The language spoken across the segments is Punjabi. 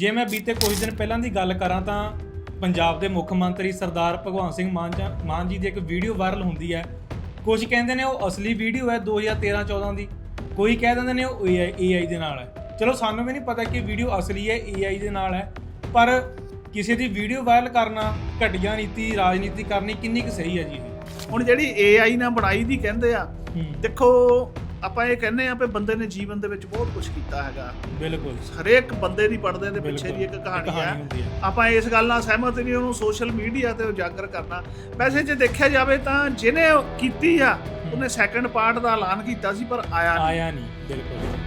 ਜੇ ਮੈਂ ਬੀਤੇ ਕੁਝ ਦਿਨ ਪਹਿਲਾਂ ਦੀ ਗੱਲ ਕਰਾਂ ਤਾਂ ਪੰਜਾਬ ਦੇ ਮੁੱਖ ਮੰਤਰੀ ਸਰਦਾਰ ਭਗਵੰਤ ਸਿੰਘ ਮਾਨ ਜਾਂ- ਮਾਨ ਜੀ ਦੀ ਇੱਕ ਵੀਡੀਓ ਵਾਇਰਲ ਹੁੰਦੀ ਹੈ। ਕੁਝ ਕਹਿੰਦੇ ਨੇ ਉਹ ਅਸਲੀ ਵੀਡੀਓ ਹੈ 2013-14 ਦੀ। ਕੋਈ ਕਹਿ ਦਿੰਦੇ ਨੇ ਉਹ AI ਦੇ ਨਾਲ ਹੈ। ਚਲੋ ਸਾਨੂੰ ਵੀ ਨਹੀਂ ਪਤਾ ਕਿ ਵੀਡੀਓ ਅਸਲੀ ਹੈ AI ਦੇ ਨਾਲ ਹੈ ਪਰ ਕਿਸੇ ਦੀ ਵੀਡੀਓ ਵਾਇਰਲ ਕਰਨਾ ਘਟੀਆ ਨੀਤੀ ਰਾਜਨੀਤੀ ਕਰਨੀ ਕਿੰਨੀ ਕੁ ਸਹੀ ਹੈ ਜੀ ਹੁਣ ਜਿਹੜੀ AI ਨਾਲ ਬਣਾਈ ਦੀ ਕਹਿੰਦੇ ਆ ਦੇਖੋ ਆਪਾਂ ਇਹ ਕਹਿੰਦੇ ਆ ਵੀ ਬੰਦੇ ਨੇ ਜੀਵਨ ਦੇ ਵਿੱਚ ਬਹੁਤ ਕੁਝ ਕੀਤਾ ਹੈਗਾ। ਬਿਲਕੁਲ। ਹਰੇਕ ਬੰਦੇ ਦੀ ਪੜਦੇ ਦੇ ਪਿੱਛੇ ਦੀ ਇੱਕ ਕਹਾਣੀ ਹੈ। ਆਪਾਂ ਇਸ ਗੱਲ ਨਾਲ ਸਹਿਮਤ ਨਹੀਂ ਉਹਨੂੰ ਸੋਸ਼ਲ ਮੀਡੀਆ ਤੇ ਉਜਾਗਰ ਕਰਨਾ। ਵੈਸੇ ਜੇ ਦੇਖਿਆ ਜਾਵੇ ਤਾਂ ਜਿਹਨੇ ਕੀਤੀ ਆ ਉਹਨੇ ਸੈਕੰਡ ਪਾਰਟ ਦਾ ਐਲਾਨ ਕੀਤਾ ਸੀ ਪਰ ਆਇਆ ਨਹੀਂ। ਆਇਆ ਨਹੀਂ ਬਿਲਕੁਲ।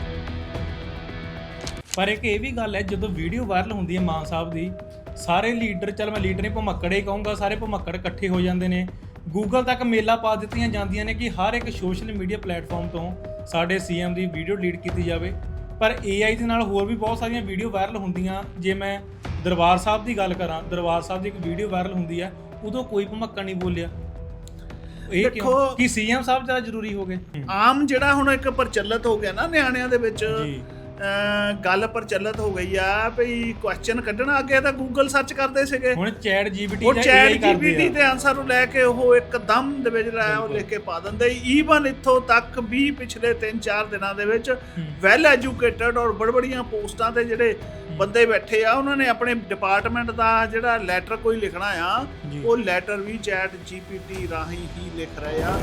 ਪਰ ਇੱਕ ਇਹ ਵੀ ਗੱਲ ਹੈ ਜਦੋਂ ਵੀਡੀਓ ਵਾਇਰਲ ਹੁੰਦੀ ਹੈ ਮਾਨ ਸਾਹਿਬ ਦੀ ਸਾਰੇ ਲੀਡਰ ਚਲ ਮੈਂ ਲੀਡਰ ਨਹੀਂ ਭਮੱਕੜੇ ਕਹੂੰਗਾ ਸਾਰੇ ਭਮੱਕੜ ਇਕੱਠੇ ਹੋ ਜਾਂਦੇ ਨੇ। ਗੂਗਲ ਤੱਕ ਮੇਲਾ ਪਾ ਦਿੱਤੀਆਂ ਜਾਂਦੀਆਂ ਨੇ ਕਿ ਹਰ ਇੱਕ ਸੋਸ਼ਲ ਮੀਡੀਆ ਪਲੇਟਫਾਰਮ ਤੋਂ ਸਾਡੇ ਸੀਐਮ ਦੀ ਵੀਡੀਓ ਡਿਲੀਟ ਕੀਤੀ ਜਾਵੇ। ਪਰ AI ਦੇ ਨਾਲ ਹੋਰ ਵੀ ਬਹੁਤ ਸਾਰੀਆਂ ਵੀਡੀਓ ਵਾਇਰਲ ਹੁੰਦੀਆਂ। ਜੇ ਮੈਂ ਦਰਬਾਰ ਸਾਹਿਬ ਦੀ ਗੱਲ ਕਰਾਂ ਦਰਬਾਰ ਸਾਹਿਬ ਦੀ ਇੱਕ ਵੀਡੀਓ ਵਾਇਰਲ ਹੁੰਦੀ ਹੈ ਉਦੋਂ ਕੋਈ ਭਮੱਕੜ ਨਹੀਂ ਬੋਲਿਆ। ਇਹ ਕਿਉਂ? ਕਿ ਸੀਐਮ ਸਾਹਿਬ ਜ਼ਿਆਦਾ ਜ਼ਰੂਰੀ ਹੋ ਗਏ। ਆਮ ਜਿਹੜਾ ਹੁਣ ਇੱਕ ਪ੍ਰਚਲਿਤ ਹੋ ਗਿਆ ਨਾ ਨਿਆਣਿਆਂ ਦੇ ਵਿੱਚ ਗੱਲ ਪ੍ਰਚਲਿਤ ਹੋ ਗਈ ਆ ਵੀ ਕੁਐਸਚਨ ਕੱਢਣਾ ਅੱਗੇ ਤਾਂ ਗੂਗਲ ਸਰਚ ਕਰਦੇ ਸੀਗੇ ਹੁਣ ਚੈਟ ਜੀਪੀਟੀ ਉਹ ਚੈਟ ਜੀਪੀਟੀ ਦੇ ਆਨਸਰ ਨੂੰ ਲੈ ਕੇ ਉਹ ਇੱਕਦਮ ਦੇ ਵਿੱਚ ਲਾਇਆ ਉਹ। ਲਿਖ ਕੇ ਪਾ ਦਿੰਦੇ ਈਵਨ ਇੱਥੋਂ ਤੱਕ ਵੀ ਪਿਛਲੇ 3-4 ਦਿਨਾਂ ਦੇ ਵਿੱਚ। ਵੈਲ ਐਜੂਕੇਟਡ ਔਰ ਬੜਬੜੀਆਂ ਪੋਸਟਾਂ ਤੇ ਜਿਹੜੇ ਬੰਦੇ ਬੈਠੇ ਆ ਉਹਨਾਂ ਨੇ ਆਪਣੇ ਡਿਪਾਰਟਮੈਂਟ ਦਾ ਜਿਹੜਾ ਲੈਟਰ ਕੋਈ ਲਿਖਣਾ ਆ। ਉਹ ਲੈਟਰ ਵੀ ਚੈਟ ਜੀਪੀਟੀ ਰਾਹੀਂ ਹੀ ਲਿਖ ਰਹੇ ਆ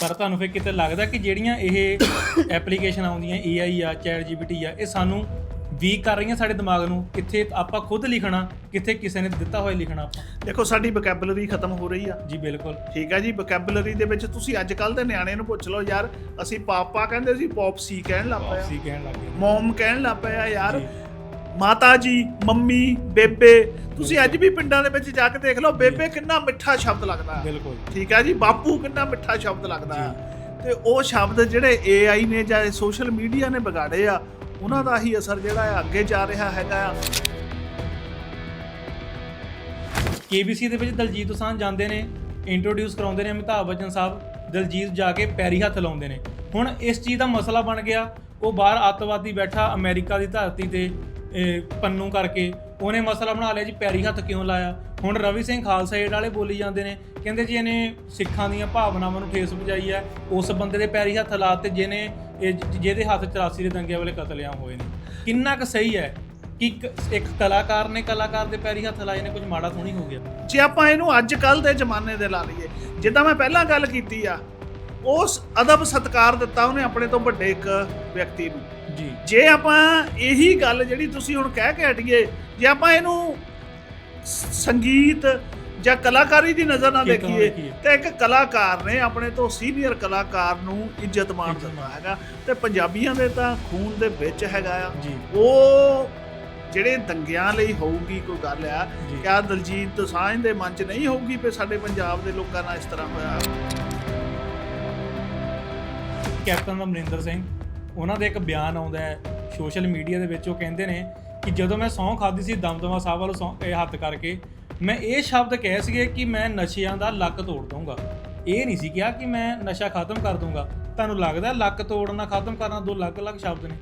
ਪਰ ਤੁਹਾਨੂੰ ਫਿਰ ਕਿਤੇ ਲੱਗਦਾ ਕਿ ਜਿਹੜੀਆਂ ਇਹ ਐਪਲੀਕੇਸ਼ਨ ਆਉਂਦੀਆਂ AI ਆ ਚੈਟ ਜੀਪੀਟੀ ਆ ਇਹ ਸਾਨੂੰ ਵੀਕ ਕਰ ਰਹੀਆਂ ਸਾਡੇ ਦਿਮਾਗ ਨੂੰ? ਕਿੱਥੇ ਆਪਾਂ ਖੁਦ ਲਿਖਣਾ ਕਿੱਥੇ ਕਿਸੇ ਨੇ ਦਿੱਤਾ ਹੋਇਆ ਲਿਖਣਾ ਆਪਾਂ? ਦੇਖੋ ਸਾਡੀ ਵੋਕੈਬਲਰੀ ਖਤਮ ਹੋ ਰਹੀ ਆ। ਜੀ ਬਿਲਕੁਲ। ਠੀਕ ਹੈ ਜੀ ਵੋਕੈਬਲਰੀ ਦੇ ਵਿੱਚ ਤੁਸੀਂ ਅੱਜ ਕੱਲ ਦੇ ਨਿਆਣੇ ਨੂੰ ਪੁੱਛ ਲਓ ਯਾਰ ਅਸੀਂ ਪਾਪਾ ਕਹਿੰਦੇ ਸੀ ਪੌਪਸੀ ਕਹਿਣ ਲੱਗ ਪਏ ਆ। ਸੀ ਕਹਿਣ ਲੱਗ ਗਏ। ਮਮ ਕਹਿਣ ਲੱਗ ਪਏ ਆ ਯਾਰ। ਮਾਤਾ ਜੀ ਮੰਮੀ ਬੇਬੇ ਤੁਸੀਂ ਅੱਜ ਵੀ ਪਿੰਡਾਂ ਦੇ ਵਿੱਚ ਜਾ ਕੇ ਦੇਖ ਲਓ ਬੇਬੇ ਕਿੰਨਾ ਮਿੱਠਾ ਸ਼ਬਦ ਲੱਗਦਾ। ਹੈ। ਬਿਲਕੁਲ ਠੀਕ ਹੈ ਜੀ? ਬਾਪੂ ਕਿੰਨਾ ਮਿੱਠਾ ਸ਼ਬਦ ਲੱਗਦਾ। ਹੈ। ਤੇ ਉਹ ਸ਼ਬਦ ਜਿਹੜੇ AI ਨੇ ਜਾਂ ਸੋਸ਼ਲ ਮੀਡੀਆ ਨੇ ਵਿਗਾੜੇ ਆ ਉਹਨਾਂ ਦਾ ਹੀ ਅਸਰ ਜਿਹੜਾ ਹੈ ਅੱਗੇ ਜਾ ਰਿਹਾ ਹੈਗਾ ਆ। KBC ਦੇ ਵਿੱਚ ਦਲਜੀਤ ਦੋਸਾਂਝ ਜਾਂਦੇ ਨੇ ਇੰਟਰੋਡਿਊਸ ਕਰਾਉਂਦੇ ਨੇ ਅਮਿਤਾਭ ਬੱਚਨ ਸਾਹਿਬ ਦਲਜੀਤ ਜਾ ਕੇ ਪੈਰੀ ਹੱਥ ਲਾਉਂਦੇ ਨੇ। ਹੁਣ ਇਸ ਚੀਜ਼ ਦਾ ਮਸਲਾ ਬਣ ਗਿਆ ਉਹ ਬਾਹਰ ਅੱਤਵਾਦੀ ਬੈਠਾ ਅਮਰੀਕਾ ਦੀ ਧਰਤੀ ਤੇ ਪੰਨੂ ਕਰਕੇ ਉਹਨੇ ਮਸਲਾ ਬਣਾ ਲਿਆ ਜੀ, ਪੈਰੀ ਹੱਥ ਕਿਉਂ ਲਾਇਆ? ਹੁਣ ਰਵੀ ਸਿੰਘ ਖਾਲਸਾ ਏਡ ਵਾਲੇ ਬੋਲੀ ਜਾਂਦੇ ਨੇ, ਕਹਿੰਦੇ ਜੀ ਇਹਨੇ ਸਿੱਖਾਂ ਦੀਆਂ ਭਾਵਨਾਵਾਂ ਨੂੰ ਠੇਸ ਪਹੁੰਚਾਈ ਹੈ, ਉਸ ਬੰਦੇ ਦੇ ਪੈਰੀ ਹੱਥ ਲਾ ਲਾਤੇ ਜਿਹਨੇ ਜਿਹਦੇ ਹੱਥ 84 ਦੇ ਦੰਗਿਆਂ ਵੇਲੇ ਕਤਲੇਆਮ ਹੋਏ ਨੇ। ਕਿੰਨਾ ਕੁ ਸਹੀ ਹੈ ਕਿ ਇੱਕ- ਇੱਕ ਕਲਾਕਾਰ ਨੇ ਕਲਾਕਾਰ ਦੇ ਪੈਰੀ ਹੱਥ ਲਾਏ ਨੇ, ਕੁਝ ਮਾੜਾ ਥੋੜੀ ਹੋ ਗਿਆ? ਜੇ ਆਪਾਂ ਇਹਨੂੰ ਅੱਜ ਕੱਲ ਦੇ ਜ਼ਮਾਨੇ ਦੇ ਲਾ ਲਈਏ, ਜਿੱਦਾਂ ਮੈਂ ਪਹਿਲਾਂ ਗੱਲ ਕੀਤੀ ਆ ਉਸ ਅਦਬ ਸਤਕਾਰ ਦਿੱਤਾ ਉਹਨੇ ਆਪਣੇ ਤੋਂ ਵੱਡੇ ਇੱਕ ਵਿਅਕਤੀ ਨੂੰ। ਜੀ। ਜੇ ਆਪਾਂ ਇਹੀ ਗੱਲ ਜਿਹੜੀ ਤੁਸੀਂ ਹੁਣ ਕਹਿ ਕੇ ਹਟੀਏ ਜੇ ਆਪਾਂ ਇਹਨੂੰ ਸੰਗੀਤ ਜਾਂ ਕਲਾਕਾਰੀ ਦੀ ਨਜ਼ਰ ਨਾਲ ਦੇਖੀਏ? ਤੇ ਇੱਕ ਕਲਾਕਾਰ ਨੇ ਆਪਣੇ ਤੋਂ ਸੀਨੀਅਰ ਕਲਾਕਾਰ ਨੂੰ ਇੱਜ਼ਤ ਮਾਣ ਦਿੱਤਾ ਹੈਗਾ। ਤੇ ਪੰਜਾਬੀਆਂ ਦੇ ਤਾਂ ਖੂਨ ਦੇ ਵਿੱਚ ਹੈਗਾ ਆ। ਉਹ ਜਿਹੜੇ ਦੰਗਿਆਂ ਲਈ ਹੋਊਗੀ ਕੋਈ ਗੱਲ ਆ। ਕਿਆ ਦਲਜੀਤ ਦੋਸਾਂਝ ਦੇ ਮਨ 'ਚ ਨਹੀਂ ਹੋਊਗੀ ਕਿ ਸਾਡੇ ਪੰਜਾਬ ਦੇ ਲੋਕਾਂ ਨਾਲ ਇਸ ਤਰ੍ਹਾਂ ਹੋਇਆ? ਕੈਪਟਨ ਅਮਰਿੰਦਰ ਸਿੰਘ ਉਹਨਾਂ ਦਾ ਇੱਕ ਬਿਆਨ ਆਉਂਦਾ ਹੈ ਸੋਸ਼ਲ ਮੀਡੀਆ ਦੇ ਵਿੱਚ ਉਹ ਕਹਿੰਦੇ ਨੇ ਕਿ ਜਦੋਂ ਮੈਂ ਸਹੁੰ ਖਾਦੀ ਸੀ ਦਮਦਮਾ ਸਾਹਿਬ ਵੱਲੋਂ ਸਹੁੰ ਇਹ ਹੱਥ ਕਰਕੇ ਮੈਂ ਇਹ ਸ਼ਬਦ ਕਹੇ ਸੀਗੇ ਕਿ ਮੈਂ ਨਸ਼ਿਆਂ ਦਾ ਲੱਕ ਤੋੜ ਦਊਂਗਾ ਇਹ ਨਹੀਂ ਸੀ ਕਿਹਾ ਕਿ ਮੈਂ ਨਸ਼ਾ ਖਤਮ ਕਰ ਦਊਂਗਾ ਤੁਹਾਨੂੰ ਲੱਗਦਾ ਲੱਕ ਤੋੜਨਾ ਖਤਮ ਕਰਨਾ ਦੋ ਅਲੱਗ-ਅਲੱਗ ਸ਼ਬਦ ਨੇ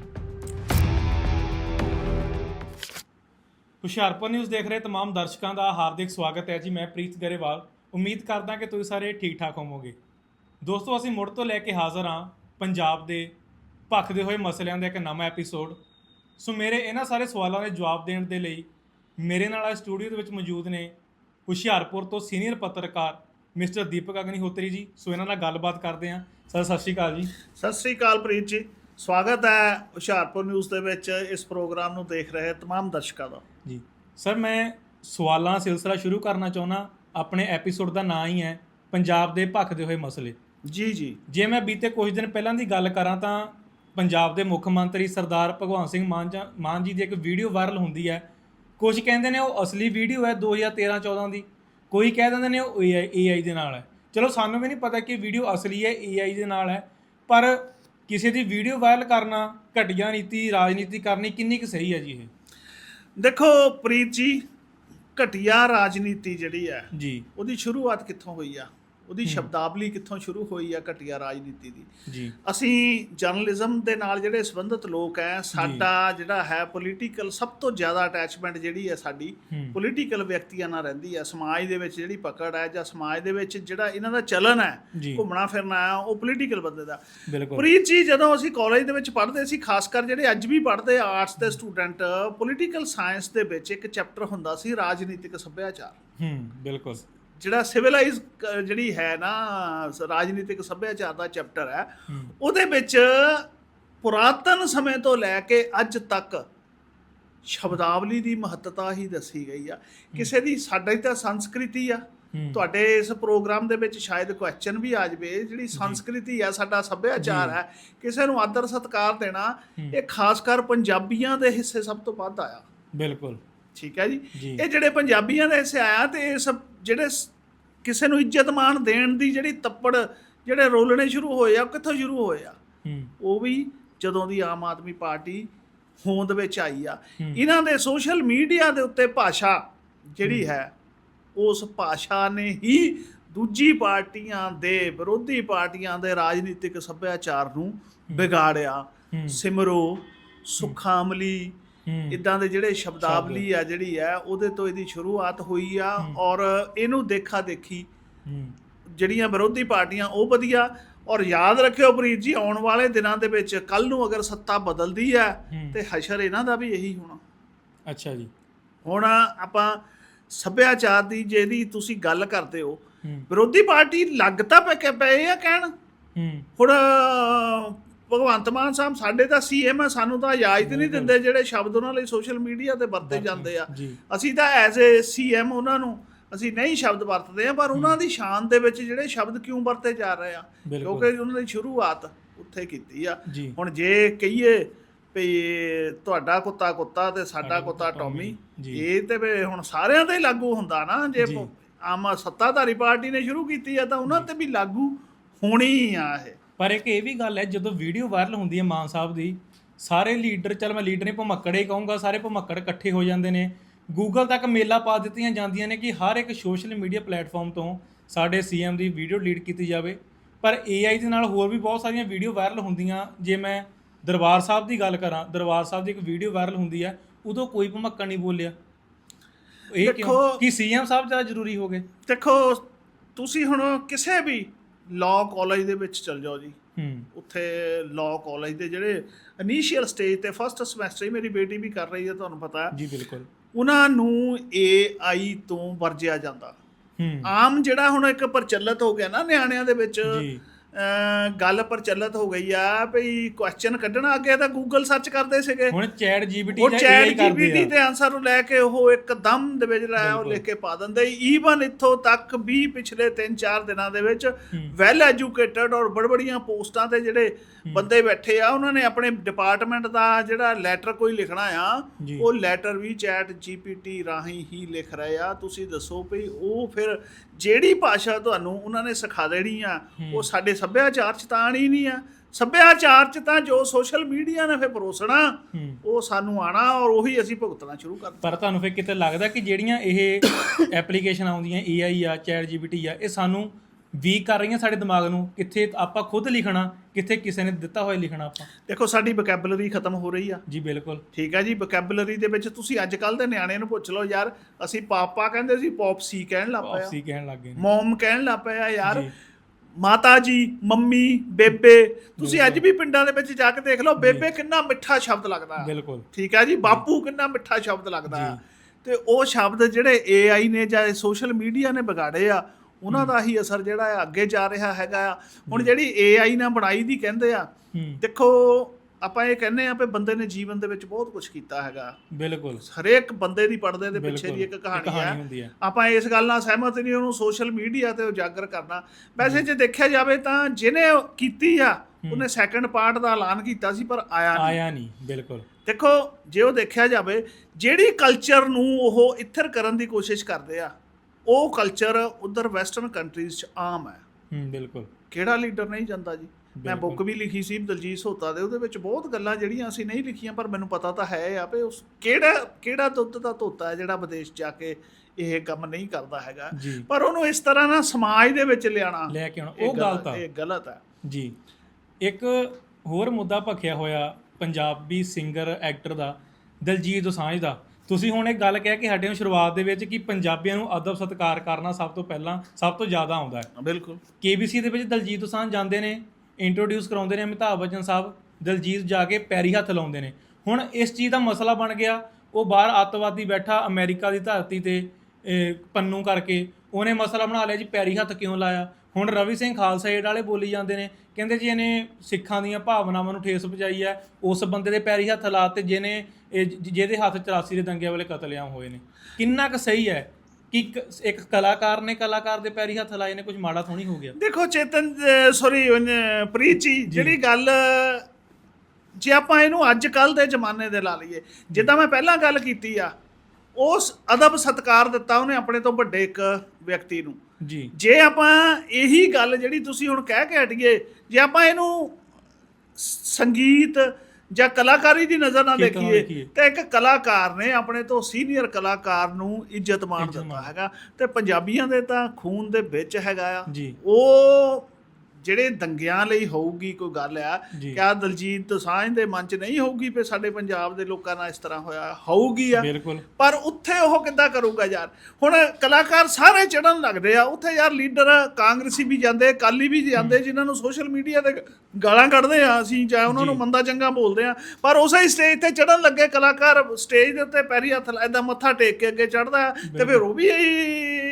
ਹੁਸ਼ਿਆਰਪੁਰ ਨਿਊਜ਼ ਦੇਖ ਰਹੇ तमाम ਦਰਸ਼ਕਾਂ ਦਾ ਹਾਰਦਿਕ ਸਵਾਗਤ ਹੈ ਜੀ ਮੈਂ ਪ੍ਰੀਤ ਗਰੇਵਾਲ ਉਮੀਦ ਕਰਦਾ ਕਿ ਤੁਸੀਂ ਸਾਰੇ ਠੀਕ ਠਾਕ ਹੋਵੋਗੇ ਦੋਸਤੋ ਅਸੀਂ ਮੁੜ ਤੋਂ ਲੈ ਕੇ ਹਾਜ਼ਰ ਹਾਂ ਪੰਜਾਬ ਦੇ ਭਖਦੇ ਹੋਏ ਮਸਲਿਆਂ ਦਾ ਇੱਕ ਨਵਾਂ ਐਪੀਸੋਡ ਸੋ ਮੇਰੇ ਇਹਨਾਂ ਸਾਰੇ ਸਵਾਲਾਂ ਦੇ ਜਵਾਬ ਦੇਣ ਦੇ ਲਈ ਮੇਰੇ ਨਾਲ ਅੱਜ ਸਟੂਡੀਓ ਦੇ ਵਿੱਚ ਮੌਜੂਦ ਨੇ ਹੁਸ਼ਿਆਰਪੁਰ ਤੋਂ ਸੀਨੀਅਰ ਪੱਤਰਕਾਰ ਮਿਸਟਰ ਦੀਪਕ ਅਗਨੀਹੋਤਰੀ ਜੀ ਸੋ ਇਹਨਾਂ ਨਾਲ ਗੱਲਬਾਤ ਕਰਦੇ ਹਾਂ ਸਰ ਸਤਿ ਸ਼੍ਰੀ ਅਕਾਲ ਜੀ ਸਤਿ ਸ੍ਰੀ ਅਕਾਲ ਪ੍ਰੀਤ ਜੀ ਸਵਾਗਤ ਹੈ ਹੁਸ਼ਿਆਰਪੁਰ ਨਿਊਜ਼ ਦੇ ਵਿੱਚ ਇਸ ਪ੍ਰੋਗਰਾਮ ਨੂੰ ਦੇਖ ਰਹੇ तमाम ਦਰਸ਼ਕਾਂ ਦਾ ਜੀ ਸਰ ਮੈਂ ਸਵਾਲਾਂ ਦਾ ਸਿਲਸਿਲਾ ਸ਼ੁਰੂ ਕਰਨਾ ਚਾਹੁੰਦਾ ਆਪਣੇ ਐਪੀਸੋਡ ਦਾ ਨਾਂ ਹੀ ਹੈ ਪੰਜਾਬ ਦੇ ਭਖਦੇ ਹੋਏ ਮਸਲੇ ਜੀ ਜੀ। ਜੇ ਮੈਂ ਬੀਤੇ ਕੁਝ ਦਿਨ ਪਹਿਲਾਂ ਦੀ ਗੱਲ ਕਰਾਂ ਤਾਂ ਪੰਜਾਬ ਦੇ ਮੁੱਖ ਮੰਤਰੀ ਸਰਦਾਰ ਭਗਵੰਤ ਸਿੰਘ ਮਾਨ ਜਾਂ- ਮਾਨ ਜੀ ਦੀ ਇੱਕ ਵੀਡੀਓ ਵਾਇਰਲ ਹੁੰਦੀ ਹੈ। ਕੁਝ ਕਹਿੰਦੇ ਨੇ ਉਹ ਅਸਲੀ ਵੀਡੀਓ ਹੈ 2013-14 ਦੀ। ਕੋਈ ਕਹਿ ਦਿੰਦੇ ਨੇ ਉਹ AI ਦੇ ਨਾਲ ਹੈ। ਚਲੋ ਸਾਨੂੰ ਵੀ ਨਹੀਂ ਪਤਾ ਕਿ ਵੀਡੀਓ ਅਸਲੀ ਹੈ AI ਦੇ ਨਾਲ ਹੈ ਪਰ ਕਿਸੇ ਦੀ ਵੀਡੀਓ ਵਾਇਰਲ ਕਰਨਾ ਘਟੀਆ ਨੀਤੀ ਰਾਜਨੀਤੀ ਕਰਨੀ ਕਿੰਨੀ ਕੁ ਸਹੀ ਹੈ ਜੀ ਇਹ? ਦੇਖੋ ਪ੍ਰੀਤ ਜੀ ਘਟੀਆ ਰਾਜਨੀਤੀ ਜਿਹੜੀ ਹੈ ਜੀ। ਉਹਦੀ ਸ਼ੁਰੂਆਤ ਕਿੱਥੋਂ ਹੋਈ ਆ? ਉਹਦੀ ਸ਼ਬਦਾਵਲੀ ਕਿੱਥੋਂ ਸ਼ੁਰੂ ਹੋਈ ਆ ਘਟੀਆ ਰਾਜਨੀਤੀ ਦੀ। ਜੀ। ਅਸੀਂ ਜਰਨਲਿਜ਼ਮ ਦੇ ਨਾਲ ਜਿਹੜੇ ਸੰਬੰਧਿਤ ਲੋਕ ਹੈ ਸਾਡਾ ਜਿਹੜਾ ਹੈ ਪੋਲੀਟੀਕਲ ਸਭ ਤੋਂ ਜ਼ਿਆਦਾ ਅਟੈਚਮੈਂਟ ਜਿਹੜੀ ਹੈ ਸਾਡੀ ਪੋਲੀਟੀਕਲ ਵਿਅਕਤੀਆਂ ਨਾਲ ਰਹਿੰਦੀ ਹੈ ਸਮਾਜ ਦੇ ਵਿੱਚ ਜਿਹੜੀ ਪਕੜ ਹੈ ਜਾਂ ਸਮਾਜ ਦੇ ਵਿੱਚ ਜਿਹੜਾ ਇਹਨਾਂ ਦਾ ਚਲਨ ਹੈ ਘੁੰਮਣਾ ਫਿਰਨਾ ਹੈ ਉਹ ਪੋਲੀਟੀਕਲ ਬੰਦੇ ਦਾ। ਪ੍ਰੀਤ ਜੀ ਜਦੋਂ ਅਸੀਂ ਕਾਲਜ ਦੇ ਵਿੱਚ ਪੜ੍ਹਦੇ ਸੀ ਖਾਸ ਕਰ ਜਿਹੜੇ ਅੱਜ ਵੀ ਪੜ੍ਹਦੇ ਆਰਟਸ ਦੇ ਸਟੂਡੈਂਟ ਪੋਲੀਟੀਕਲ ਸਾਇੰਸ ਦੇ ਵਿੱਚ ਇੱਕ ਚੈਪਟਰ ਹੁੰਦਾ ਸੀ ਰਾਜਨੀਤਿਕ ਸੱਭਿਆਚਾਰ। ਹੂੰ ਬਿਲਕੁਲ। ਜਿਹੜਾ ਸਿਵਲਾਈਜ਼ ਜਿਹੜੀ ਹੈ ਨਾ ਰਾਜਨੀਤਿਕ ਸੱਭਿਆਚਾਰ ਦਾ ਚੈਪਟਰ ਹੈ ਹੂੰ। ਉਹਦੇ ਵਿੱਚ ਪੁਰਾਤਨ ਸਮੇਂ ਤੋਂ ਲੈ ਕੇ ਅੱਜ ਤੱਕ ਸ਼ਬਦਾਵਲੀ ਦੀ ਮਹੱਤਤਾ ਹੀ ਦੱਸੀ ਗਈ ਆ। ਕਿਸੇ ਦੀ ਸਾਡੀ ਤਾਂ ਸੰਸਕ੍ਰਿਤੀ ਆ। ਹੂੰ। ਤੁਹਾਡੇ ਇਸ ਪ੍ਰੋਗਰਾਮ ਦੇ ਵਿੱਚ ਸ਼ਾਇਦ ਕੁਐਸਚਨ ਵੀ ਆ ਜਾਵੇ ਜਿਹੜੀ ਸੰਸਕ੍ਰਿਤੀ ਆ ਸਾਡਾ ਸੱਭਿਆਚਾਰ ਹੈ ਕਿਸੇ ਨੂੰ ਆਦਰ ਸਤਿਕਾਰ ਦੇਣਾ ਹੂੰ। ਇਹ ਖਾਸ ਕਰ ਪੰਜਾਬੀਆਂ ਦੇ ਹਿੱਸੇ ਸਭ ਤੋਂ ਵੱਧ ਆਇਆ। ਬਿਲਕੁਲ। ਠੀਕ ਹੈ ਜੀ। ਇਹ ਜਿਹੜੇ ਪੰਜਾਬੀਆਂ ਦੇ ਹਿੱਸੇ ਆਇਆ ਤੇ ਇਹ ਸਭ ਜਿਹੜੇ ਕਿਸੇ ਨੂੰ ਇੱਜ਼ਤ ਮਾਣ ਦੇਣ ਦੀ ਜਿਹੜੀ ਤੱਪੜ ਜਿਹੜੇ ਰੋਲਣੇ ਸ਼ੁਰੂ ਹੋਏ ਆ ਕਿੱਥੋਂ ਸ਼ੁਰੂ ਹੋਏ ਆ? ਉਹ ਵੀ ਜਦੋਂ ਦੀ ਆਮ ਆਦਮੀ ਪਾਰਟੀ ਹੋਂਦ ਵਿੱਚ ਆਈ ਆ। ਇਹਨਾਂ ਦੇ ਸੋਸ਼ਲ ਮੀਡੀਆ ਦੇ ਉੱਤੇ ਭਾਸ਼ਾ ਜਿਹੜੀ ਹੈ। ਉਸ ਭਾਸ਼ਾ ਨੇ ਹੀ ਦੂਜੀ ਪਾਰਟੀਆਂ ਦੇ ਵਿਰੋਧੀ ਪਾਰਟੀਆਂ ਦੇ ਰਾਜਨੀਤਿਕ ਸੱਭਿਆਚਾਰ ਨੂੰ ਵਿਗਾੜਿਆ। ਸਿਮਰੋ ਸੁਖਾਮਲੀ ਇਦਾਂ ਦੇ ਜਿਹੜੇ ਸ਼ਬਦਾਵਲੀ ਆ ਜਿਹੜੀ ਹੈ ਉਹਦੇ ਤੋਂ ਇਹਦੀ ਸ਼ੁਰੂਆਤ ਹੋਈ ਆ ਔਰ ਇਹਨੂੰ ਦੇਖਾ ਦੇਖੀ ਜਿਹੜੀਆਂ ਵਿਰੋਧੀ ਪਾਰਟੀਆਂ ਉਹ ਵਧੀਆ। ਔਰ ਯਾਦ ਰੱਖਿਓ ਪ੍ਰੀਤ ਜੀ ਆਉਣ ਵਾਲੇ ਦਿਨਾਂ ਦੇ ਵਿੱਚ ਕੱਲ ਨੂੰ ਅਗਰ ਸੱਤਾ ਬਦਲਦੀ ਹੈ। ਤੇ ਹਸ਼ਰ ਇਹਨਾਂ ਦਾ ਵੀ ਇਹੀ ਹੋਣਾ। ਅੱਛਾ ਜੀ। ਹੁਣ ਆਪਾਂ ਸੱਭਿਆਚਾਰ ਦੀ ਜਿਹਦੀ ਤੁਸੀਂ ਗੱਲ ਕਰਦੇ ਹੋ ਵਿਰੋਧੀ ਪਾਰਟੀ ਲੱਗ ਤਾਂ ਪੈ ਕੇ ਪਏ ਆ ਕਹਿਣ। ਹੁਣ ਭਗਵੰਤ ਮਾਨ ਸਾਹਿਬ ਸਾਡੇ ਤਾਂ ਸੀਐਮ ਆ ਸਾਨੂੰ ਤਾਂ ਇਜਾਜ਼ਤ ਨਹੀਂ ਦਿੰਦੇ ਜਿਹੜੇ ਸ਼ਬਦ ਉਹਨਾਂ ਲਈ ਸੋਸ਼ਲ ਮੀਡੀਆ ਤੇ ਵਰਤੇ ਜਾਂਦੇ ਆ। ਅਸੀਂ ਤਾਂ ਐਜ਼ ਏ ਸੀਐਮ ਉਹਨਾਂ ਨੂੰ ਅਸੀਂ ਨਹੀਂ ਸ਼ਬਦ ਵਰਤਦੇ ਆ ਪਰ ਉਹਨਾਂ ਦੀ ਸ਼ਾਨ ਦੇ ਵਿੱਚ ਜਿਹੜੇ ਸ਼ਬਦ ਕਿਉਂ ਵਰਤੇ ਜਾ ਰਹੇ ਆ ਕਿਉਂਕਿ ਉਹਨਾਂ ਦੀ ਸ਼ੁਰੂਆਤ ਉੱਥੇ ਕੀਤੀ ਆ। ਹੁਣ ਜੇ ਕਹੀਏ ਵੀ ਤੁਹਾਡਾ ਕੁੱਤਾ ਕੁੱਤਾ ਤੇ ਸਾਡਾ ਕੁੱਤਾ ਟੌਮੀ। ਇਹ ਤੇ ਵੀ ਹੁਣ ਸਾਰਿਆਂ ਤੇ ਲਾਗੂ ਹੁੰਦਾ ਨਾ ਜੀ। ਆਮ ਸੱਤਾਧਾਰੀ ਪਾਰਟੀ ਨੇ ਸ਼ੁਰੂ ਕੀਤੀ ਆ ਤਾਂ ਉਹਨਾਂ ਤੇ ਵੀ ਲਾਗੂ ਹੋਣੀ ਆ ਇਹ। ਪਰ ਇੱਕ ਇਹ ਵੀ ਗੱਲ ਹੈ ਜਦੋਂ ਵੀਡੀਓ ਵਾਇਰਲ ਹੁੰਦੀ ਹੈ ਮਾਨ ਸਾਹਿਬ ਦੀ ਸਾਰੇ ਲੀਡਰ ਚਲ ਮੈਂ ਲੀਡਰ ਨਹੀਂ ਭਮੱਕੜੇ ਕਹੂੰਗਾ ਸਾਰੇ ਭਮੱਕੜ ਇਕੱਠੇ ਹੋ ਜਾਂਦੇ ਨੇ। ਗੂਗਲ ਤੱਕ ਮੇਲਾ ਪਾ ਦਿੱਤੀਆਂ ਜਾਂਦੀਆਂ ਨੇ ਕਿ ਹਰ ਇੱਕ ਸੋਸ਼ਲ ਮੀਡੀਆ ਪਲੇਟਫਾਰਮ ਤੋਂ ਸਾਡੇ ਸੀਐਮ ਦੀ ਵੀਡੀਓ ਡਿਲੀਟ ਕੀਤੀ ਜਾਵੇ। ਪਰ AI ਦੇ ਨਾਲ ਹੋਰ ਵੀ ਬਹੁਤ ਸਾਰੀਆਂ ਵੀਡੀਓ ਵਾਇਰਲ ਹੁੰਦੀਆਂ। ਜੇ ਮੈਂ ਦਰਬਾਰ ਸਾਹਿਬ ਦੀ ਗੱਲ ਕਰਾਂ ਦਰਬਾਰ ਸਾਹਿਬ ਦੀ ਇੱਕ ਵੀਡੀਓ ਵਾਇਰਲ ਹੁੰਦੀ ਹੈ ਉਦੋਂ ਕੋਈ ਭਮੱਕੜ ਨਹੀਂ ਬੋਲਿਆ। ਇਹ ਕਿਉਂ? ਕਿ ਸੀਐਮ ਸਾਹਿਬ ਜ਼ਿਆਦਾ ਜ਼ਰੂਰੀ ਹੋ ਗਏ। ਦੇਖੋ ਤੁਸੀਂ ਹੁਣ ਕਿਸੇ ਵੀ ਲਾਅ ਕਾਲਜ ਦੇ ਵਿੱਚ ਚਲ ਜਾਓ ਜੀ। ਹੂੰ। ਉੱਥੇ ਲਾਅ ਕਾਲਜ ਦੇ ਜਿਹੜੇ ਇਨੀਸ਼ੀਅਲ ਸਟੇਜ ਤੇ ਫਸਟ ਸਮੈਸਟਰ ਹੀ ਮੇਰੀ ਬੇਟੀ ਵੀ ਕਰ ਰਹੀ ਹੈ ਤੁਹਾਨੂੰ ਪਤਾ ਹੈ। ਜੀ ਬਿਲਕੁਲ। ਉਹਨਾਂ ਨੂੰ AI ਤੋਂ ਵਰਜਿਆ ਜਾਂਦਾ। ਹੂੰ। ਆਮ ਜਿਹੜਾ ਹੁਣ ਇੱਕ ਪ੍ਰਚਲਿਤ ਹੋ ਗਿਆ ਨਾ ਨਿਆਣਿਆਂ ਦੇ ਵਿੱਚ ਜੀ। ਗੱਲ ਪ੍ਰਚਲਿਤ ਹੋ ਗਈ ਆ ਭਈ ਕੁਐਸਚਨ ਕੱਢਣਾ ਅੱਗੇ ਤਾਂ ਗੂਗਲ ਸਰਚ ਕਰਦੇ ਸੀਗੇ। ਹੁਣ ਚੈਟ ਜੀਪੀਟੀ ਜਾਂ ਚੈਟ ਜੀਪੀਟੀ ਦੇ ਆਨਸਰ ਨੂੰ ਲੈ ਕੇ ਉਹ ਇੱਕਦਮ ਦੇ ਵਿੱਚ ਲੈ ਉਹ। ਲਿਖ ਕੇ ਪਾ ਦਿੰਦੇ। ਈਵਨ ਇੱਥੋਂ ਤੱਕ ਵੀ ਪਿਛਲੇ 3-4 ਦਿਨਾਂ ਦੇ ਵਿੱਚ ਵੈਲ ਐਜੂਕੇਟਡ ਔਰ ਬੜਬੜੀਆਂ ਪੋਸਟਾਂ ਤੇ ਜਿਹੜੇ ਬੰਦੇ ਬੈਠੇ ਆ ਉਹਨਾਂ ਨੇ ਆਪਣੇ ਡਿਪਾਰਟਮੈਂਟ ਦਾ ਜਿਹੜਾ ਲੈਟਰ ਕੋਈ ਲਿਖਣਾ ਆ। ਉਹ ਲੈਟਰ ਵੀ ਚੈਟ ਜੀਪੀਟੀ ਰਾਹੀਂ ਹੀ ਲਿਖ ਰਹੇ ਆ। ਤੁਸੀਂ ਦੱਸੋ ਭਈ ਉਹ ਫਿਰ ਜਿਹੜੀ ਭਾਸ਼ਾ ਤੁਹਾਨੂੰ ਉਹਨਾਂ ਨੇ ਸਿਖਾ ਦੇਣੀ ਆ ਉਹ ਸਾਡੇ ਸੱਭਿਆਚਾਰ ਚ ਤਾਂ ਆਣੀ ਨਹੀਂ ਆ। ਸੱਭਿਆਚਾਰ ਚ ਤਾਂ ਜੋ ਸੋਸ਼ਲ ਮੀਡੀਆ ਨੇ ਫਿਰ ਪਰੋਸਣਾ ਉਹ ਸਾਨੂੰ ਆਣਾ ਔਰ ਉਹੀ ਅਸੀਂ ਭੁਗਤਣਾ ਸ਼ੁਰੂ ਕਰ ਪਰ ਤੁਹਾਨੂੰ ਫਿਰ ਕਿਤੇ ਲੱਗਦਾ ਕਿ ਜਿਹੜੀਆਂ ਇਹ ਐਪਲੀਕੇਸ਼ਨ ਆਉਂਦੀਆਂ AI ਆ ਚੈਟ ਜੀਪੀਟੀ ਆ ਇਹ ਸਾਨੂੰ ਵੀਕ ਕਰ ਰਹੀਆਂ ਸਾਡੇ ਦਿਮਾਗ ਨੂੰ ਕਿੱਥੇ ਆਪਾਂ ਖੁਦ ਲਿਖਣਾ ਕਿੱਥੇ ਕਿਸੇ ਨੇ ਦਿੱਤਾ ਹੋਇਆ ਲਿਖਣਾ ਆਪਾਂ। ਦੇਖੋ ਸਾਡੀ ਵੋਕੈਬਲਰੀ ਖਤਮ ਹੋ ਰਹੀ ਆ। ਜੀ ਬਿਲਕੁਲ। ਠੀਕ ਆ ਜੀ ਵੋਕੈਬਲਰੀ ਦੇ ਵਿੱਚ ਤੁਸੀਂ ਅੱਜ ਕੱਲ ਦੇ ਨਿਆਣੇ ਨੂੰ ਪੁੱਛ ਲਓ ਯਾਰ ਅਸੀਂ ਪਾਪਾ ਕਹਿੰਦੇ ਸੀ ਪੌਪਸੀ ਕਹਿਣ ਲੱਗ ਪਏ ਆਪਸੀ ਕਹਿਣ ਲੱਗ ਗਏ ਮਮ ਕਹਿਣ ਲੱਗ ਪਏ ਆ ਯਾਰ। ਮਾਤਾ ਜੀ ਮੰਮੀ ਬੇਬੇ ਤੁਸੀਂ ਅੱਜ ਵੀ ਪਿੰਡਾਂ ਦੇ ਵਿੱਚ ਜਾ ਕੇ ਦੇਖ ਲਓ ਬੇਬੇ ਕਿੰਨਾ ਮਿੱਠਾ ਸ਼ਬਦ ਲੱਗਦਾ। ਬਿਲਕੁਲ। ਠੀਕ ਆ ਜੀ ਬਾਪੂ ਕਿੰਨਾ ਮਿੱਠਾ ਸ਼ਬਦ ਲੱਗਦਾ। ਤੇ ਉਹ ਸ਼ਬਦ ਜਿਹੜੇ AI ਨੇ ਜਾਂ ਸੋਸ਼ਲ ਮੀਡੀਆ ਨੇ ਵਿਗਾੜੇ ਆ ਉਹਨਾਂ ਦਾ ਹੀ ਅਸਰ ਜਿਹੜਾ ਹੈ ਅੱਗੇ ਜਾ ਰਿਹਾ ਹੈਗਾ ਆ। ਹੁਣ ਜਿਹੜੀ AI ਨਾਲ ਬਣਾਈ ਦੀ ਕਹਿੰਦੇ ਆ ਦੇਖੋ ਆਪਾਂ ਇਹ ਕਹਿੰਦੇ ਆ ਵੀ ਬੰਦੇ ਨੇ ਜੀਵਨ ਦੇ ਵਿੱਚ ਬਹੁਤ ਕੁਝ ਕੀਤਾ ਹੈਗਾ। ਬਿਲਕੁਲ। ਹਰੇਕ ਬੰਦੇ ਦੀ ਪਰਦੇ ਦੇ ਪਿੱਛੇ ਦੀ ਇੱਕ ਕਹਾਣੀ ਹੈ ਆਪਾਂ ਇਸ ਗੱਲ ਨਾਲ ਸਹਿਮਤ ਨਹੀਂ ਉਹਨੂੰ ਸੋਸ਼ਲ ਮੀਡੀਆ ਤੇ ਉਜਾਗਰ ਕਰਨਾ। ਵੈਸੇ ਜੇ ਦੇਖਿਆ ਜਾਵੇ ਤਾਂ ਜਿਹਨੇ ਕੀਤੀ ਆ ਉਹਨੇ ਸੈਕੰਡ ਪਾਰਟ ਦਾ ਐਲਾਨ ਕੀਤਾ ਸੀ ਪਰ ਆਇਆ ਨਹੀਂ। ਆਇਆ ਨਹੀਂ ਬਿਲਕੁਲ। ਦੇਖੋ ਜੇ ਉਹ ਦੇਖਿਆ ਜਾਵੇ ਜਿਹੜੀ ਕਲਚਰ ਨੂੰ ਉਹ ਇੱਥਰ ਕਰਨ ਦੀ ਕੋਸ਼ਿਸ਼ ਕਰਦੇ ਆ ਉਹ ਕਲਚਰ ਉਧਰ ਵੈਸਟਰਨ ਕੰਟਰੀਜ਼ 'ਚ ਆਮ ਹੈ। ਹੂੰ ਬਿਲਕੁਲ। ਕਿਹੜਾ ਲੀਡਰ ਨਹੀਂ ਜਾਂਦਾ ਜੀ? ਮੈਂ ਬੁੱਕ ਵੀ ਲਿਖੀ ਸੀ ਦਲਜੀਤ ਸੋਤਾ ਦੇ ਉਹਦੇ ਵਿੱਚ ਬਹੁਤ ਗੱਲਾਂ ਜਿਹੜੀਆਂ ਅਸੀਂ ਨਹੀਂ ਲਿਖੀਆਂ ਪਰ ਮੈਨੂੰ ਪਤਾ ਤਾਂ ਹੈ ਆ ਵੀ ਉਸ ਕਿਹੜਾ ਕਿਹੜਾ ਦੁੱਧ ਦਾ ਧੋਤਾ ਹੈ ਜਿਹੜਾ ਵਿਦੇਸ਼ ਜਾ ਕੇ ਇਹ ਕੰਮ ਨਹੀਂ ਕਰਦਾ ਹੈਗਾ। ਪਰ ਉਹਨੂੰ ਇਸ ਤਰ੍ਹਾਂ ਨਾਲ ਸਮਾਜ ਦੇ ਵਿੱਚ ਲਿਆਣਾ ਲੈ ਕੇ ਆਉਣਾ ਉਹ ਗਲਤ ਆ। ਇਹ ਗਲਤ ਹੈ। ਜੀ। ਇੱਕ ਹੋਰ ਮੁੱਦਾ ਭਖਿਆ ਹੋਇਆ ਪੰਜਾਬੀ ਸਿੰਗਰ ਐਕਟਰ ਦਾ ਦਲਜੀਤ ਦੋਸਾਂਝ ਦਾ। ਤੁਸੀਂ ਹੁਣ ਇੱਕ ਗੱਲ ਕਹਿ ਕੇ ਸਾਡੇ ਨੂੰ ਸ਼ੁਰੂਆਤ ਦੇ ਵਿੱਚ ਕਿ ਪੰਜਾਬੀਆਂ ਨੂੰ ਅਦਬ ਸਤਿਕਾਰ ਕਰਨਾ ਸਭ ਤੋਂ ਪਹਿਲਾਂ ਸਭ ਤੋਂ ਜ਼ਿਆਦਾ ਆਉਂਦਾ ਹੈ। ਬਿਲਕੁਲ। ਕੇਬੀਸੀ ਦੇ ਵਿੱਚ ਦਲਜੀਤ ਦੋਸਾਂਝ ਜਾਂਦੇ ਨੇ ਇੰਟਰੋਡਿਊਸ ਕਰਾਉਂਦੇ ਨੇ ਅਮਿਤਾਭ ਬੱਚਨ ਸਾਹਿਬ ਦਲਜੀਤ ਜਾ ਕੇ ਪੈਰੀ ਹੱਥ ਲਾਉਂਦੇ ਨੇ। ਹੁਣ ਇਸ ਚੀਜ਼ ਦਾ ਮਸਲਾ ਬਣ ਗਿਆ ਉਹ ਬਾਹਰ ਅੱਤਵਾਦੀ ਬੈਠਾ ਅਮਰੀਕਾ ਦੀ ਧਰਤੀ ਤੇ ਇਹ, ਪੰਨੂ ਕਰਕੇ ਉਹਨੇ ਮਸਲਾ ਬਣਾ ਲਿਆ ਜੀ ਪੈਰੀ ਹੱਥ ਕਿਉਂ ਲਾਇਆ? ਹੁਣ ਰਵੀ ਸਿੰਘ ਖਾਲਸਾ ਏਡ ਵਾਲੇ ਬੋਲੀ ਜਾਂਦੇ ਨੇ ਕਹਿੰਦੇ ਜੀ ਇਹਨੇ ਸਿੱਖਾਂ ਦੀਆਂ ਭਾਵਨਾਵਾਂ ਨੂੰ ਠੇਸ ਪਹੁੰਚਾਈ ਹੈ ਉਸ ਬੰਦੇ ਦੇ ਪੈਰੀ ਹੱਥ ਲਾਤੇ ਜਿਹਨੇ ਇਹ ਜ- ਜਿਹਦੇ ਹੱਥ 84 ਦੇ ਦੰਗਿਆਂ ਵੇਲੇ ਕਤਲੇਆਮ ਹੋਏ ਨੇ। ਕਿੰਨਾ ਕੁ ਸਹੀ ਹੈ ਕਿ ਇੱਕ- ਇੱਕ ਕਲਾਕਾਰ ਨੇ ਕਲਾਕਾਰ ਦੇ ਪੈਰੀ ਹੱਥ ਲਾਏ ਨੇ ਕੁਝ ਮਾੜਾ ਥੋੜੀ ਹੋ ਗਿਆ? ਦੇਖੋ ਚੇਤਨ ਸੌਰੀ ਪ੍ਰੀਤ ਜੀ ਜਿਹੜੀ ਗੱਲ ਜੇ ਆਪਾਂ ਇਹਨੂੰ ਅੱਜ ਕੱਲ ਦੇ ਜ਼ਮਾਨੇ ਦੇ ਲਾ ਲਈਏ ਜਿੱਦਾਂ ਮੈਂ ਪਹਿਲਾਂ ਗੱਲ ਕੀਤੀ ਆ ਉਸ ਅਦਬ ਸਤਕਾਰ ਦਿੱਤਾ ਉਹਨੇ ਆਪਣੇ ਤੋਂ ਵੱਡੇ ਇੱਕ ਵਿਅਕਤੀ ਨੂੰ। ਜੀ ਜੇ ਆਪਾਂ ਇਹੀ ਗੱਲ ਜਿਹੜੀ ਤੁਸੀਂ ਹੁਣ ਕਹਿ ਕੇ ਹਟੀਏ ਜੇ ਆਪਾਂ ਇਹਨੂੰ ਸੰਗੀਤ ਜਾਂ ਕਲਾਕਾਰੀ ਦੀ ਨਜ਼ਰ ਨਾਲ ਦੇਖੀਏ। ਤੇ ਇੱਕ ਕਲਾਕਾਰ ਨੇ ਆਪਣੇ ਤੋਂ ਸੀਨੀਅਰ ਕਲਾਕਾਰ ਨੂੰ ਇੱਜ਼ਤ ਮਾਣ ਦਿੱਤਾ। ਹੈਗਾ ਤੇ ਪੰਜਾਬੀਆਂ ਦੇ ਤਾਂ ਖੂਨ ਦੇ ਵਿੱਚ ਹੈਗਾ ਆ ਉਹ ਜਿਹੜੇ ਦੰਗਿਆਂ ਲਈ ਹੋਊਗੀ ਕੋਈ ਗੱਲ ਆ। ਕਿਆ ਦਲਜੀਤ ਦੋਸਾਂਝ ਦੇ ਮਨ 'ਚ ਨਹੀਂ ਹੋਊਗੀ ਵੀ ਸਾਡੇ ਪੰਜਾਬ ਦੇ ਲੋਕਾਂ ਨਾਲ ਇਸ ਤਰ੍ਹਾਂ ਹੋਇਆ ਹੋਊਗੀ ਆ? ਬਿਲਕੁਲ। ਪਰ ਉੱਥੇ ਉਹ ਕਿੱਦਾਂ ਕਰੂਗਾ ਯਾਰ? ਹੁਣ ਕਲਾਕਾਰ ਸਾਰੇ ਚੜਨ ਲੱਗਦੇ ਆ ਉੱਥੇ ਯਾਰ ਲੀਡਰ ਕਾਂਗਰਸੀ ਵੀ ਜਾਂਦੇ ਕਾਲੀ ਵੀ ਜਾਂਦੇ ਜਿਨ੍ਹਾਂ ਨੂੰ ਸੋਸ਼ਲ ਮੀਡੀਆ ਤੇ ਗਾਲਾਂ ਕੱਢਦੇ ਆ ਅਸੀਂ ਚਾਹੇ ਉਹਨਾਂ ਨੂੰ। ਮੰਦਾ ਚੰਗਾ ਬੋਲਦੇ ਆ ਪਰ ਉਸੇ ਸਟੇਜ ਤੇ ਚੜਨ ਲੱਗੇ ਕਲਾਕਾਰ ਸਟੇਜ ਦੇ ਉੱਤੇ ਪੈਰੀ ਹੱਥ ਐਦਾਂ ਮੱਥਾ ਟੇਕ ਕੇ ਅੱਗੇ ਚੜਦਾ ਤੇ ਫਿਰ ਉਹ ਵੀ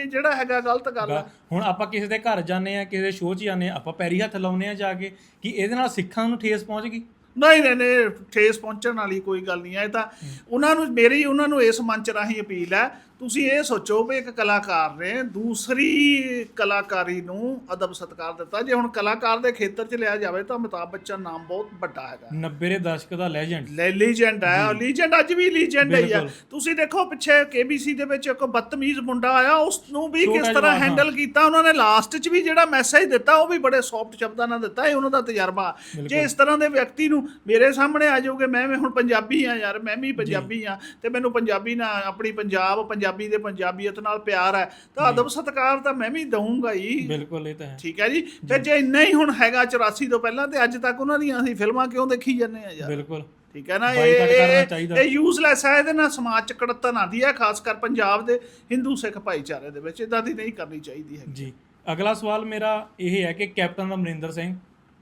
ਇਹੀ ਜਿਹੜਾ ਹੈਗਾ ਗਲਤ ਗੱਲ ਆ। ਹੁਣ ਆਪਾਂ ਕਿਸੇ ਦੇ ਘਰ ਜਾਂਦੇ ਆ ਕਿਸੇ ਦੇ ਸ਼ੋਅ 'ਚ ਜਾਂਦੇ ਆ ਆਪਾਂ ਪੈਰੀ ਹੱਥ ਲਾਉਨੇ ਆ ਜਾ ਕੇ ਕਿ ਇਹਦੇ ਨਾਲ ਸਿੱਖਾਂ ਨੂੰ ਠੇਸ ਪਹੁੰਚ ਗਈ? ਨਹੀਂ ਨਹੀਂ ਨਹੀਂ ਠੇਸ ਪਹੁੰਚਣ ਵਾਲੀ ਕੋਈ ਗੱਲ ਨਹੀਂ ਹੈ ਇਹ ਤਾਂ ਉਹਨਾਂ ਨੂੰ ਮੇਰੀ ਉਹਨਾਂ ਨੂੰ ਇਸ ਮੰਚ ਰਾਹੀਂ ਅਪੀਲ ਹੈ ਤੁਸੀਂ ਇਹ ਸੋਚੋ ਵੀ ਇੱਕ ਕਲਾਕਾਰ ਨੇ ਦੂਸਰੀ ਕਲਾਕਾਰੀ ਨੂੰ ਅਦਬ ਸਤਕਾਰ ਦਿੱਤਾ। ਜੇ ਹੁਣ ਕਲਾਕਾਰ ਦੇ ਖੇਤਰ 'ਚ ਲਿਆ ਜਾਵੇ ਤਾਂ ਅਮਿਤਾਭ ਬੱਚਨ ਨਾਮ ਬਹੁਤ ਵੱਡਾ ਹੈਗਾ। 90 ਦੇ ਦਸ਼ਕ ਦਾ ਲੈਜੈਂਡ ਲੀਜੈਂਡ ਹੈ। ਲੀਜੈਂਡ ਅੱਜ ਵੀ ਲੀਜੈਂਡ ਹੀ ਆ। ਤੁਸੀਂ ਦੇਖੋ ਪਿੱਛੇ ਕੇਬੀਸੀ ਦੇ ਵਿੱਚ ਇੱਕ ਬਦਤਮੀਜ਼ ਮੁੰਡਾ ਆਇਆ ਉਸ ਨੂੰ ਵੀ ਕਿਸ ਤਰ੍ਹਾਂ। ਹੈਂਡਲ ਕੀਤਾ ਉਹਨਾਂ ਨੇ ਲਾਸਟ 'ਚ ਵੀ ਜਿਹੜਾ ਮੈਸੇਜ ਦਿੱਤਾ ਉਹ ਵੀ ਬੜੇ ਸੌਫਟ ਸ਼ਬਦਾਂ ਨਾਲ ਦਿੱਤਾ ਇਹ ਉਹਨਾਂ ਦਾ ਤਜਰਬਾ। ਜੇ ਇਸ ਤਰ੍ਹਾਂ ਦੇ ਵਿਅਕਤੀ ਨੂੰ ਮੇਰੇ ਸਾਹਮਣੇ ਆ ਜਾਓਗੇ ਮੈਂ ਵੀ ਹੁਣ ਪੰਜਾਬੀ ਆ ਯਾਰ ਮੈਂ ਵੀ ਪੰਜਾਬੀ ਆ ਤੇ ਮੈਨੂੰ ਪੰਜਾਬੀ ਨਾਲ ਆਪਣੀ ਪੰਜਾਬ ਪੰਜਾਬੀ ਦੇ ਪੰਜਾਬੀਅਤ ਨਾਲ ਪਿਆਰ ਹੈ ਤਾਂ ਅਦਬ ਸਤਕਾਰ ਤਾਂ ਮੈਂ ਵੀ ਦਊਂਗਾ ਹੀ ਬਿਲਕੁਲ ਇਹ ਤਾਂ ਹੈ। ਠੀਕ ਹੈ ਜੀ? ਤੇ ਜੇ। ਇੰਨਾ ਹੀ ਹੁਣ ਹੈਗਾ 84 ਤੋਂ ਪਹਿਲਾਂ ਤੇ ਅੱਜ ਤੱਕ ਉਹਨਾਂ ਦੀਆਂ ਅਸੀਂ ਫਿਲਮਾਂ ਕਿਉਂ ਦੇਖੀ ਜਾਂਦੇ ਆ ਯਾਰ? ਬਿਲਕੁਲ। ਠੀਕ ਹੈ ਨਾ ਇਹ। ਇਹ ਯੂਜ਼ਲੈਸ ਹੈ ਇਹਦੇ ਨਾਲ ਸਮਾਜ ਚ ਕੜਤਨ ਆਉਂਦੀ ਹੈ ਖਾਸ ਕਰ ਪੰਜਾਬ ਦੇ ਹਿੰਦੂ ਸਿੱਖ ਭਾਈਚਾਰੇ ਦੇ ਵਿੱਚ। ਇਦਾਂ ਦੀ ਨਹੀਂ ਕਰਨੀ ਚਾਹੀਦੀ ਹੈ ਜੀ। ਅਗਲਾ ਸਵਾਲ ਮੇਰਾ ਇਹ ਹੈ ਕਿ ਕੈਪਟਨ ਅਮਰਿੰਦਰ ਸਿੰਘ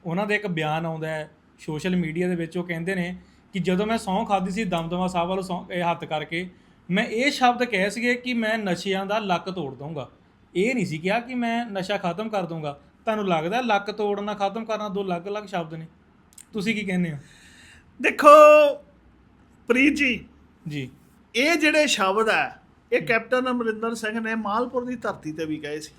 ਉਹਨਾਂ ਦਾ ਇੱਕ ਬਿਆਨ ਆਉਂਦਾ ਹੈ ਸੋਸ਼ਲ ਮੀਡੀਆ ਦੇ ਵਿੱਚ ਉਹ ਕਹਿੰਦੇ ਨੇ ਕਿ ਜਦੋਂ ਮੈਂ ਸਹੁੰ ਖਾਦੀ ਸੀ ਦਮਦਮਾ ਸਾਹਿਬ ਵੱਲੋਂ ਹੱਥ ਕਰਕੇ ਮੈਂ ਇਹ ਸ਼ਬਦ ਕਹੇ ਸੀਗੇ ਕਿ ਮੈਂ ਨਸ਼ਿਆਂ ਦਾ ਲੱਕ ਤੋੜ ਦਊਂਗਾ। ਇਹ ਨਹੀਂ ਸੀ ਕਿਹਾ ਕਿ ਮੈਂ ਨਸ਼ਾ ਖਤਮ ਕਰ ਦਊਂਗਾ। ਤੁਹਾਨੂੰ ਲੱਗਦਾ ਲੱਕ ਤੋੜਨਾ ਖਤਮ ਕਰਨਾ ਦੋ ਅਲੱਗ-ਅਲੱਗ ਸ਼ਬਦ ਨੇ? ਤੁਸੀਂ ਕੀ ਕਹਿੰਦੇ ਹੋ? ਦੇਖੋ ਪ੍ਰੀਤ ਜੀ। ਜੀ। ਇਹ ਜਿਹੜੇ ਸ਼ਬਦ ਹੈ ਇਹ ਕੈਪਟਨ ਅਮਰਿੰਦਰ ਸਿੰਘ ਨੇ ਮਾਲਪੁਰ ਦੀ ਧਰਤੀ ਤੇ ਵੀ ਕਹੇ ਸੀ।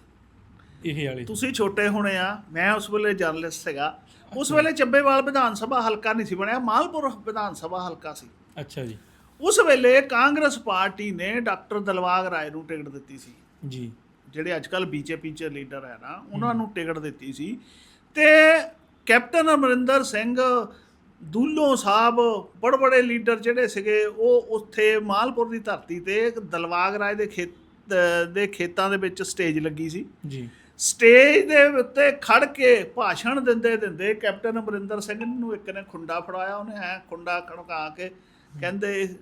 ਇਹ ਵਾਲੇ। ਤੁਸੀਂ ਛੋਟੇ ਹੋਣੇ ਆ ਮੈਂ ਉਸ ਵੇਲੇ ਜਰਨਲਿਸਟ ਸੀਗਾ। ਉਸ ਵੇਲੇ ਚੱਬੇਵਾਲ ਵਿਧਾਨ ਸਭਾ ਹਲਕਾ ਨਹੀਂ ਸੀ ਬਣਿਆ ਮਾਲਪੁਰ ਵਿਧਾਨ ਸਭਾ ਹਲਕਾ ਸੀ। ਅੱਛਾ ਜੀ। ਉਸ ਵੇਲੇ ਕਾਂਗਰਸ ਪਾਰਟੀ ਨੇ ਡਾਕਟਰ ਦਲਵਾਗ ਰਾਏ ਨੂੰ ਟਿਕਟ ਦਿੱਤੀ ਸੀ। ਜੀ। ਜਿਹੜੇ ਅੱਜ ਕੱਲ ਬੀਜੇਪੀ ਚ ਲੀਡਰ ਹੈ ਨਾ ਉਹਨਾਂ ਨੂੰ ਟਿਕਟ ਦਿੱਤੀ ਸੀ। ਤੇ ਕੈਪਟਨ ਅਮਰਿੰਦਰ ਸਿੰਘ ਦੂਲੋਂ ਸਾਹਿਬ ਬੜੇ ਬੜੇ ਲੀਡਰ ਜਿਹੜੇ ਸੀਗੇ ਉਹ ਉੱਥੇ ਮਾਲਪੁਰ ਦੀ ਧਰਤੀ ਤੇ ਇੱਕ ਦਲਵਾਗ ਰਾਏ ਦੇ ਖੇਤ ਦੇ ਖੇਤਾਂ ਦੇ ਵਿੱਚ ਸਟੇਜ ਲੱਗੀ ਸੀ। ਜੀ। ਸਟੇਜ ਦੇ ਉੱਤੇ ਖੜ ਕੇ ਭਾਸ਼ਣ ਦਿੰਦੇ ਦਿੰਦੇ ਕੈਪਟਨ ਅਮਰਿੰਦਰ ਸਿੰਘ ਨੂੰ ਇੱਕ ਨੇ ਖੁੰਡਾ ਫੜਾਇਆ ਉਹਨੇ ਐ ਖੁੰਡਾ ਖੜਕਾ ਕੇ ਕਹਿੰਦੇ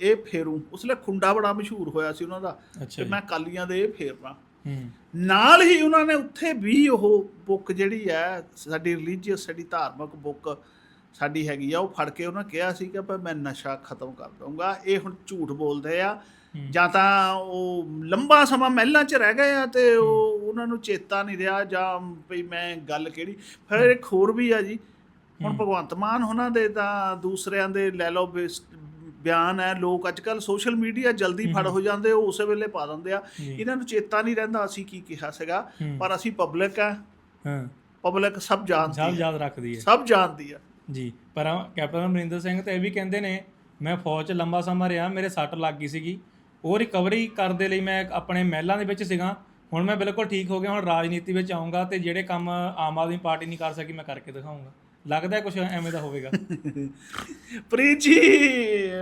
ਇਹ ਫੇਰੂ ਉਸਲੇ ਖੁੰਡਾ ਬੜਾ ਮਸ਼ਹੂਰ ਹੋਇਆ ਸੀ ਉਹਨਾਂ ਦਾ ਤੇ ਮੈਂ ਕਾਲੀਆਂ ਦੇ ਇਹ ਫੇਰਨਾ। ਨਾਲ ਹੀ ਉਹਨਾਂ ਨੇ ਉੱਥੇ ਵੀ ਉਹ ਬੁੱਕ ਜਿਹੜੀ ਹੈ ਸਾਡੀ ਰਿਲੀਜੀਅਸ ਸਾਡੀ ਧਾਰਮਿਕ ਬੁੱਕ ਸਾਡੀ ਹੈਗੀ ਆ ਉਹ ਫੜ ਕੇ ਉਹਨਾਂ ਕਿਹਾ ਸੀ ਕਿ ਭਾਈ ਮੈਂ ਨਸ਼ਾ ਖਤਮ ਕਰ ਦਊਂਗਾ ਇਹ ਹੁਣ ਝੂਠ ਬੋਲਦੇ ਆ। ਜਾਂ ਤਾਂ ਉਹ ਲੰਬਾ ਸਮਾਂ ਮਹਿਲਾਂ 'ਚ ਰਹਿ ਗਏ ਆ ਤੇ ਉਹ ਉਹਨਾਂ ਨੂੰ ਚੇਤਾ ਨਹੀਂ ਰਿਹਾ ਜਾਂ ਵੀ ਮੈਂ ਗੱਲ ਕਿਹੜੀ। ਫਿਰ ਇੱਕ ਹੋਰ ਵੀ ਆ ਜੀ ਹੁਣ ਹੂੰ। ਭਗਵੰਤ ਮਾਨ ਉਹਨਾਂ ਦੇ ਤਾਂ ਦੂਸਰਿਆਂ ਦੇ ਲੈ ਲਓ ਬਿਆਨ ਹੈ ਲੋਕ ਅੱਜ ਕੱਲ ਸੋਸ਼ਲ ਮੀਡੀਆ ਜਲਦੀ ਫੜ ਹੋ। ਜਾਂਦੇ ਉਹ ਉਸੇ ਵੇਲੇ ਪਾ ਦਿੰਦੇ ਆ। ਇਹਨਾਂ ਨੂੰ ਚੇਤਾ ਨਹੀਂ ਰਹਿੰਦਾ ਅਸੀਂ ਕੀ ਕਿਹਾ ਸੀਗਾ ਹੂੰ। ਪਰ ਅਸੀਂ ਪਬਲਿਕ ਆ। ਹਾਂ। ਪਬਲਿਕ ਸਭ ਜਾਣਦੀ ਸਭ ਹੈ ਯਾਦ ਰੱਖਦੀ ਹੈ ਸਭ ਜਾਣਦੀ ਆ। ਜੀ। ਪਰ ਕੈਪਟਨ ਅਮਰਿੰਦਰ ਸਿੰਘ ਤਾਂ ਇਹ ਵੀ ਕਹਿੰਦੇ ਨੇ ਮੈਂ ਫੌਜ 'ਚ ਲੰਬਾ ਸਮਾਂ ਰਿਹਾ ਮੇਰੇ ਸੱਟ ਲੱਗ ਗਈ ਸੀਗੀ। ਉਹ ਰਿਕਵਰੀ ਕਰਨ ਦੇ ਲਈ ਮੈਂ ਆਪਣੇ ਮਹਿਲਾਂ ਦੇ ਵਿੱਚ ਸੀਗਾ। ਹੁਣ ਮੈਂ ਬਿਲਕੁਲ ਠੀਕ ਹੋ ਗਿਆ ਹੁਣ ਰਾਜਨੀਤੀ ਵਿੱਚ ਆਉਂਗਾ ਤੇ ਜਿਹੜੇ ਕੰਮ ਆਮ ਆਦਮੀ ਪਾਰਟੀ ਨਹੀਂ ਕਰ ਸਕੀ ਮੈਂ ਕਰਕੇ ਦਿਖਾਉਂਗਾ ਲੱਗਦਾ ਕੁਝ ਐਵੇਂ ਦਾ ਹੋਵੇਗਾ। ਪ੍ਰੀਤ ਜੀ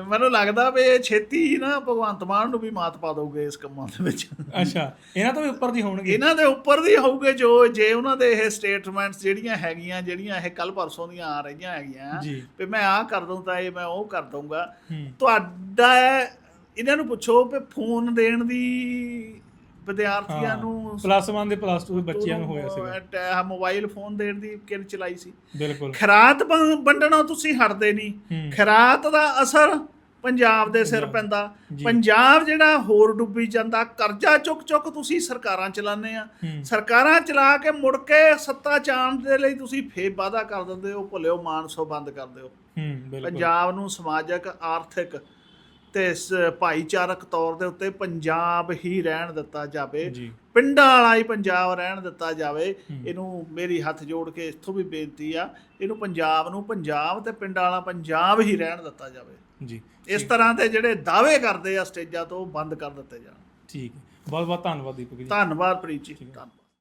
ਮੈਨੂੰ ਲੱਗਦਾ ਵੀ ਛੇਤੀ ਨਾ ਭਗਵੰਤ ਮਾਨ ਨੂੰ ਵੀ ਮਾਤ ਪਾ ਦੋਗੇ ਇਸ ਕੰਮਾਂ ਦੇ ਵਿੱਚ। ਅੱਛਾ ਇਹਨਾਂ ਤੋਂ ਵੀ ਉੱਪਰ ਦੀ ਹੋਣਗੇ। ਇਹਨਾਂ ਦੇ ਉੱਪਰ ਦੀ ਹੋਊਗੇ ਜੋ ਜੇ ਉਹਨਾਂ ਦੇ ਇਹ ਸਟੇਟਮੈਂਟਸ ਜਿਹੜੀਆਂ ਹੈਗੀਆਂ ਜਿਹੜੀਆਂ ਇਹ ਕੱਲ ਪਰਸੋਂ ਦੀਆਂ ਆ ਰਹੀਆਂ ਹੈਗੀਆਂ ਵੀ ਮੈਂ ਆਹ ਕਰ ਦੂੰ ਤਾਂ ਇਹ ਮੈਂ ਉਹ ਕਰ ਦਊਂਗਾ। ਹੂੰ। ਤੁਹਾਡਾ ਇਹਨਾਂ ਨੂੰ ਪੁੱਛੋ ਵੀ ਫੋਨ ਦੇਣ ਦੀ ਵਿਦਿਆਰਥੀਆਂ ਨੂੰ ਪਲੱਸ 1 ਦੇ ਪਲੱਸ 2 ਦੇ ਬੱਚਿਆਂ ਨੂੰ ਹੋਇਆ ਸੀਗਾ। ਮੋਬਾਈਲ ਫੋਨ ਦੇਣ ਦੀ ਕਿਨ ਚਲਾਈ ਸੀ? ਬਿਲਕੁਲ। ਖਰਾਤ ਵੰਡਣੋਂ ਤੁਸੀਂ ਹਟਦੇ ਨਹੀਂ। ਖਰਾਤ ਦਾ ਅਸਰ ਪੰਜਾਬ ਦੇ ਸਿਰ ਪੈਂਦਾ। ਪੰਜਾਬ ਜਿਹੜਾ ਹੋਰ ਡੁੱਬੀ ਜਾਂਦਾ ਕਰਜ਼ਾ ਚੁੱਕ ਚੁੱਕ ਤੁਸੀਂ ਸਰਕਾਰਾਂ ਚਲਾਉਂਦੇ ਆ। ਸਰਕਾਰਾਂ ਚਲਾ ਕੇ ਮੁੜ ਕੇ ਸੱਤਾ ਚਾਣ ਦੇ ਲਈ ਤੁਸੀਂ ਫੇਰ ਵਾਅਦਾ ਕਰ ਦਿੰਦੇ ਹੋ ਭੁੱਲਿਓ ਮਾਨਸੋ ਬੰਦ ਕਰ ਦਿਓ। ਪੰਜਾਬ ਨੂੰ ਸਮਾਜਿਕ ਆਰਥਿਕ ਤੇ ਸ- ਭਾਈਚਾਰਕ ਤੌਰ ਦੇ ਉੱਤੇ ਪੰਜਾਬ ਹੀ ਰਹਿਣ ਦਿੱਤਾ ਜਾਵੇ। ਪਿੰਡਾਂ ਵਾਲਾ ਹੀ ਪੰਜਾਬ ਰਹਿਣ ਦਿੱਤਾ ਜਾਵੇ। ਇਹਨੂੰ ਮੇਰੀ ਹੱਥ ਜੋੜ ਕੇ ਇੱਥੋਂ ਵੀ ਬੇਨਤੀ ਆ ਇਹਨੂੰ ਪੰਜਾਬ ਨੂੰ ਪੰਜਾਬ ਤੇ ਪਿੰਡਾਂ ਵਾਲਾ ਪੰਜਾਬ ਹੀ ਰਹਿਣ ਦਿੱਤਾ ਜਾਵੇ। ਜੀ। ਇਸ ਤਰ੍ਹਾਂ ਦੇ ਜਿਹੜੇ ਦਾਅਵੇ ਕਰਦੇ ਆ ਸਟੇਜਾਂ ਤੋਂ ਬੰਦ ਕਰ ਦਿੱਤੇ ਜਾਣ। ਠੀਕ। ਬਹੁਤ ਬਹੁਤ ਧੰਨਵਾਦ ਦੀਪਕ ਜੀ। ਧੰਨਵਾਦ ਪ੍ਰੀਤ ਜੀ। ਧੰਨਵਾਦ।